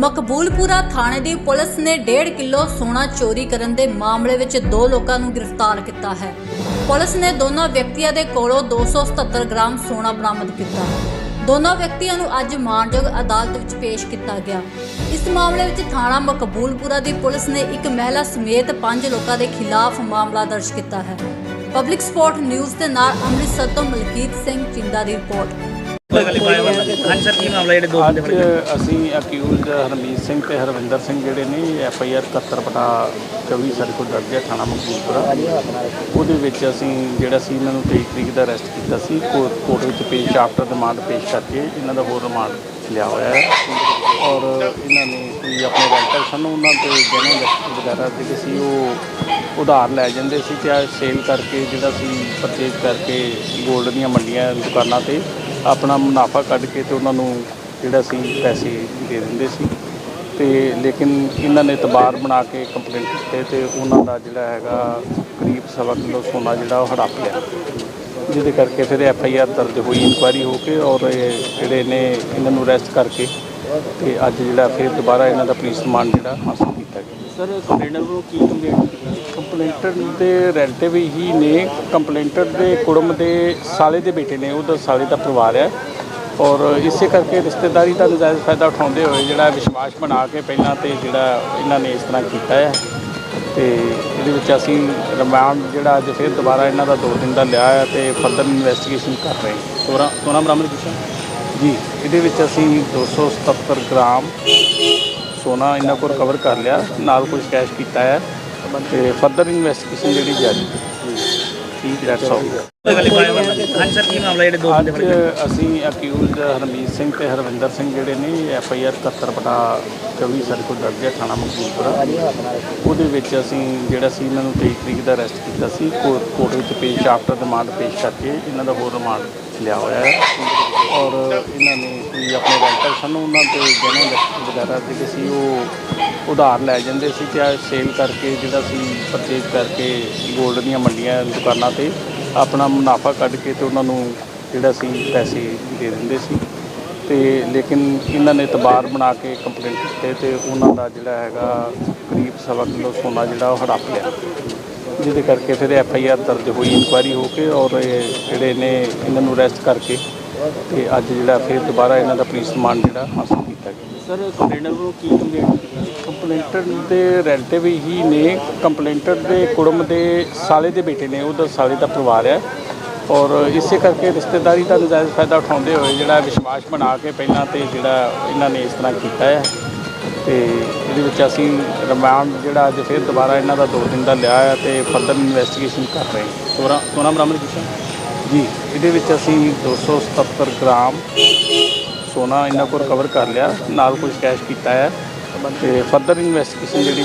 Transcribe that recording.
ਮਕਬੂਲਪੁਰਾ ਥਾਣੇ ਦੀ ਪੁਲਿਸ ਨੇ 1.5 ਕਿਲੋ ਸੋਨਾ ਚੋਰੀ ਕਰਨ ਦੇ ਮਾਮਲੇ ਵਿੱਚ ਦੋ ਲੋਕਾਂ ਨੂੰ ਗ੍ਰਿਫਤਾਰ ਕੀਤਾ ਹੈ। ਪੁਲਿਸ ਨੇ ਦੋਨਾਂ ਵਿਅਕਤੀਆਂ ਦੇ ਕੋਲੋਂ 277 ਗ੍ਰਾਮ ਸੋਨਾ ਬਰਾਮਦ ਕੀਤਾ। ਦੋਨਾਂ ਵਿਅਕਤੀਆਂ ਨੂੰ ਅੱਜ ਮਾਨਯੋਗ ਅਦਾਲਤ ਵਿੱਚ ਪੇਸ਼ ਕੀਤਾ ਗਿਆ। ਇਸ ਮਾਮਲੇ ਵਿੱਚ ਥਾਣਾ ਮਕਬੂਲਪੁਰਾ ਦੀ ਪੁਲਿਸ ਨੇ ਇੱਕ ਮਹਿਲਾ ਸਮੇਤ ਪੰਜ ਲੋਕਾਂ ਦੇ ਖਿਲਾਫ ਮਾਮਲਾ ਦਰਜ ਕੀਤਾ ਹੈ। ਪਬਲਿਕ ਸਪੋਰਟ ਨਿਊਜ਼ ਦੇ ਨਾਲ ਅੰਮ੍ਰਿਤਸਰ ਤੋਂ ਮਲਕੀਤ ਸਿੰਘ ਚਿੰਦਾ ਦੀ ਰਿਪੋਰਟ। ਕੋਈ ਸਰ, ਕੀ ਮਾਮਲਾ ਜਿਹੜੇ ਦੋ ਬੰਦੇ ਫੜੇ ਗਏ? ਅਸੀਂ ਅਕਿਊਜ਼ਡ ਹਰਮੀਤ ਸਿੰਘ ਤੇ ਹਰਵਿੰਦਰ ਸਿੰਘ ਜਿਹੜੇ ਨੇ ਐਫ ਆਈ ਆਰ 71 ਬਟਾ 24 ਸਾਡੇ ਕੋਲ ਦਰਜ ਹੈ, ਥਾਣਾ ਮਕਬੂਲਪੁਰਾ ਉਹਦੇ ਵਿੱਚ ਅਸੀਂ ਜਿਹੜਾ ਸੀ, ਇਹਨਾਂ ਨੂੰ 23 ਤਰੀਕ ਦਾ ਅਰੈਸਟ ਕੀਤਾ ਸੀ। ਕੋਰਟ ਵਿੱਚ ਪੇਸ਼ ਆਫਟਰ ਰਿਮਾਂਡ ਪੇਸ਼ ਕਰਕੇ ਇਹਨਾਂ ਦਾ ਹੋਰ ਰਿਮਾਂਡ ਲਿਆ ਹੋਇਆ ਹੈ। ਔਰ ਇਹਨਾਂ ਨੇ ਕੋਈ ਆਪਣੇ ਰੈਂਟਰ ਸਨ ਉਹਨਾਂ ਤੇ ਜਿਹਨਾਂ ਵਗੈਰਾ ਜਿਹੜੇ ਸੀ, ਉਹ ਉਧਾਰ ਲੈ ਜਾਂਦੇ ਸੀ ਤੇ ਸੇਲ ਕਰਕੇ ਜਿਹੜਾ ਸੀ ਪਰਚੇਜ ਕਰਕੇ 골ਡ ਦੀਆਂ ਮੰਡੀਆਂ, ਦੁਕਾਨਾਂ ਤੇ ਆਪਣਾ ਮੁਨਾਫਾ ਕੱਢ ਕੇ ਤੇ ਉਹਨਾਂ ਨੂੰ ਜਿਹੜਾ ਸੀ ਪੈਸੇ ਦੇ ਦਿੰਦੇ ਸੀ। ਤੇ ਲੇਕਿਨ ਇਹਨਾਂ ਨੇ ਤਬਾਰ ਬਣਾ ਕੇ ਕੰਪਲੇਂਟ ਕੀਤੇ ਤੇ ਉਹਨਾਂ ਦਾ ਜਿਹੜਾ ਹੈਗਾ ਕਰੀਬ ਸਵਾ ਕਿਲੋ ਸੋਨਾ ਜਿਹੜਾ ਉਹ ਹੜੱਪ ਲਿਆ। ਜਿਹਦੇ ਕਰਕੇ ਫਿਰ ਐਫ ਆਈ ਆਰ ਦਰਜ ਹੋਈ, ਇਨਕੁਆਇਰੀ ਹੋ ਕੇ ਔਰ ਇਹ ਜਿਹੜੇ ਨੇ ਇਹਨਾਂ ਨੂੰ ਅਰੈਸਟ ਕਰਕੇ ਤੇ ਅੱਜ ਜਿਹੜਾ ਫਿਰ ਦੁਬਾਰਾ ਇਹਨਾਂ ਦਾ ਪੁਲਿਸ ਰਿਮਾਂਡ ਜਿਹੜਾ ਹਾਸਲ ਕੀਤਾ। ਸਰ ਕੰਪਲੇਨਰ ਨੂੰ ਕੀ ਕੰਪਲੇਂਟ ਕੰਪਲੇਂਟਰ ਦੇ ਰਿਲੇਟਿਵ ਹੀ ਨੇ। ਕੰਪਲੇਂਟਰ ਦੇ ਕੁੜਮ ਦੇ ਸਾਲੇ ਦੇ ਬੇਟੇ ਨੇ। ਉਹਦਾ ਸਾਲੇ ਦਾ ਪਰਿਵਾਰ ਹੈ। ਔਰ ਇਸੇ ਕਰਕੇ ਰਿਸ਼ਤੇਦਾਰੀ ਦਾ ਨਜਾਇਜ਼ ਫਾਇਦਾ ਉਠਾਉਂਦੇ ਹੋਏ ਜਿਹੜਾ ਵਿਸ਼ਵਾਸ ਬਣਾ ਕੇ ਪਹਿਲਾਂ ਤੇ ਜਿਹੜਾ ਇਹਨਾਂ ਨੇ ਇਸ ਤਰ੍ਹਾਂ ਕੀਤਾ ਹੈ ਤੇ ਇਹਦੇ ਵਿੱਚ ਅਸੀਂ ਰਿਮਾਂਡ ਜਿਹੜਾ ਅੱਜ ਫਿਰ ਦੁਬਾਰਾ ਇਹਨਾਂ ਦਾ ਦੋ ਦਿਨ ਦਾ ਲਿਆ ਹੈ ਤੇ ਫਰਦਰ ਇਨਵੈਸਟੀਗੇਸ਼ਨ ਕਰ ਰਹੇ ਹਾਂ। ਸੋਨਾ ਸੋਨਾ ਬਰਾਮਦ ਕੀਤਾ? ਜੀ। ਇਹਦੇ ਵਿੱਚ ਅਸੀਂ 277 ਗ੍ਰਾਮ ਸੋਨਾ ਇਹਨਾਂ ਕੋਲ ਕਵਰ ਕਰ ਲਿਆ ਨਾਲ ਕੁਝ ਕੈਸ਼ ਕੀਤਾ ਹੈ ਤੇ ਫਰਦਰ ਇਨਵੈਸਟੀਗੇਸ਼ਨ ਜਿਹੜੀ ਜਾਰੀ ਹੈ। ਠੀਕ ਦੈਟਸ ਆਲ ਸਰ ਕੀ ਮਾਮਲਾ ਜਿਹੜੇ ਦੋ ਬੰਦੇ ਫੜੇ? ਅਸੀਂ ਅਕਿਊਜ਼ਡ ਹਰਮੀਤ ਸਿੰਘ ਤੇ ਹਰਵਿੰਦਰ ਸਿੰਘ ਜਿਹੜੇ ਨੇ ਐਫ ਆਈ ਆਰ 71 ਬਟਾ 24 ਸਾਡੇ ਕੋਲ ਦਰਜ ਹੈ ਥਾਣਾ ਮਕਬੂਲਪੁਰਾ ਉਹਦੇ ਵਿੱਚ ਅਸੀਂ ਜਿਹੜਾ ਸੀ ਇਹਨਾਂ ਨੂੰ 23 ਤਰੀਕ ਦਾ ਅਰੈਸਟ ਕੀਤਾ ਸੀ ਕੋਰਟ ਵਿੱਚ ਪੇਸ਼ ਆਫਟਰ ਰਿਮਾਂਡ ਪੇਸ਼ ਕਰਕੇ ਇਹਨਾਂ ਦਾ ਹੋਰ ਰਿਮਾਂਡ ਲਿਆ ਹੋਇਆ ਹੈ। ਔਰ ਇਹਨਾਂ ਨੇ ਕੋਈ ਆਪਣੇ ਰੈਂਟਰ ਸਨ ਉਹਨਾਂ ਤੇ ਜਿਹਨਾਂ ਵਗੈਰਾ ਜਿਹੜੇ ਸੀ ਉਹ ਉਧਾਰ ਲੈ ਜਾਂਦੇ ਸੀ ਤੇ ਸੇਲ ਕਰਕੇ ਜਿਹੜਾ ਸੀ ਪਰਚੇਜ ਕਰਕੇ 골ਡ ਦੀਆਂ ਮੰਡੀਆਂ, ਦੁਕਾਨਾਂ ਤੇ ਆਪਣਾ ਮੁਨਾਫਾ ਕੱਢ ਕੇ ਤੇ ਉਹਨਾਂ ਨੂੰ ਜਿਹੜਾ ਸੀ ਪੈਸੇ ਦੇ ਦਿੰਦੇ ਸੀ। ਤੇ ਲੇਕਿਨ ਇਹਨਾਂ ਨੇ ਤਬਾਰ ਬਣਾ ਕੇ ਕੰਪਲੇਂਟ ਕੀਤੇ ਤੇ ਉਹਨਾਂ ਦਾ ਜਿਹੜਾ ਹੈਗਾ ਕਰੀਬ ਸਵਾ ਕਿਲੋ ਸੋਨਾ ਜਿਹੜਾ ਉਹ ਹੜੱਪ ਲਿਆ। ਜਿਹਦੇ ਕਰਕੇ ਫਿਰ ਐਫ ਆਈ ਆਰ ਦਰਜ ਹੋਈ ਇਨਕੁਆਇਰੀ ਹੋ ਕੇ ਔਰ ਇਹ ਜਿਹੜੇ ਨੇ ਇਹਨਾਂ ਨੂੰ ਅਰੈਸਟ ਕਰਕੇ ਤੇ ਅੱਜ ਜਿਹੜਾ ਫਿਰ ਦੁਬਾਰਾ ਇਹਨਾਂ ਦਾ ਪੁਲਿਸ ਰਿਮਾਂਡ ਜਿਹੜਾ ਹਾਸਲ ਕੀਤਾ ਗਿਆ। ਸਰ ਕੰਪਲੇਨਰ ਨੂੰ ਕੀ ਕੰਪਲੇਂਟ ਕੰਪਲੇਂਟਰ ਦੇ ਰਿਲੇਟਿਵ ਹੀ ਨੇ ਕੰਪਲੇਂਟਰ ਦੇ ਕੁੜਮ ਦੇ ਸਾਲੇ ਦੇ ਬੇਟੇ ਨੇ ਉਹਦਾ ਸਾਲੇ ਦਾ ਪਰਿਵਾਰ ਹੈ ਔਰ ਇਸੇ ਕਰਕੇ ਰਿਸ਼ਤੇਦਾਰੀ ਦਾ ਨਜਾਇਜ਼ ਫਾਇਦਾ ਉਠਾਉਂਦੇ ਹੋਏ ਜਿਹੜਾ ਵਿਸ਼ਵਾਸ ਬਣਾ ਕੇ ਪਹਿਲਾਂ ਤੇ ਜਿਹੜਾ ਇਹਨਾਂ ਨੇ ਇਸ ਤਰ੍ਹਾਂ ਕੀਤਾ ਹੈ ਤੇ ਇਹਦੇ ਵਿੱਚ ਅਸੀਂ ਰਿਮਾਂਡ ਜਿਹੜਾ ਅੱਜ ਫਿਰ ਦੁਬਾਰਾ ਇਹਨਾਂ ਦਾ ਦੋ ਦਿਨ ਦਾ ਲਿਆ ਹੈ ਤੇ ਫਰਦਰ ਇਨਵੈਸਟੀਗੇਸ਼ਨ ਕਰ ਰਹੇ ਹਾਂ। ਸੋਨਾ ਸੋਨਾ ਬਰਾਮਦ ਕੀਤਾ ਜੀ। ਇਹਦੇ ਵਿੱਚ ਅਸੀਂ 277 ਗ੍ਰਾਮ ਸੋਨਾ ਇਹਨਾਂ ਕੋਲ ਕਵਰ ਕਰ ਲਿਆ ਨਾਲ ਕੁਝ ਕੈਸ਼ ਕੀਤਾ ਹੈ ਤੇ ਫਰਦਰ ਇਨਵੈਸਟੀਗੇਸ਼ਨ ਜਿਹੜੀ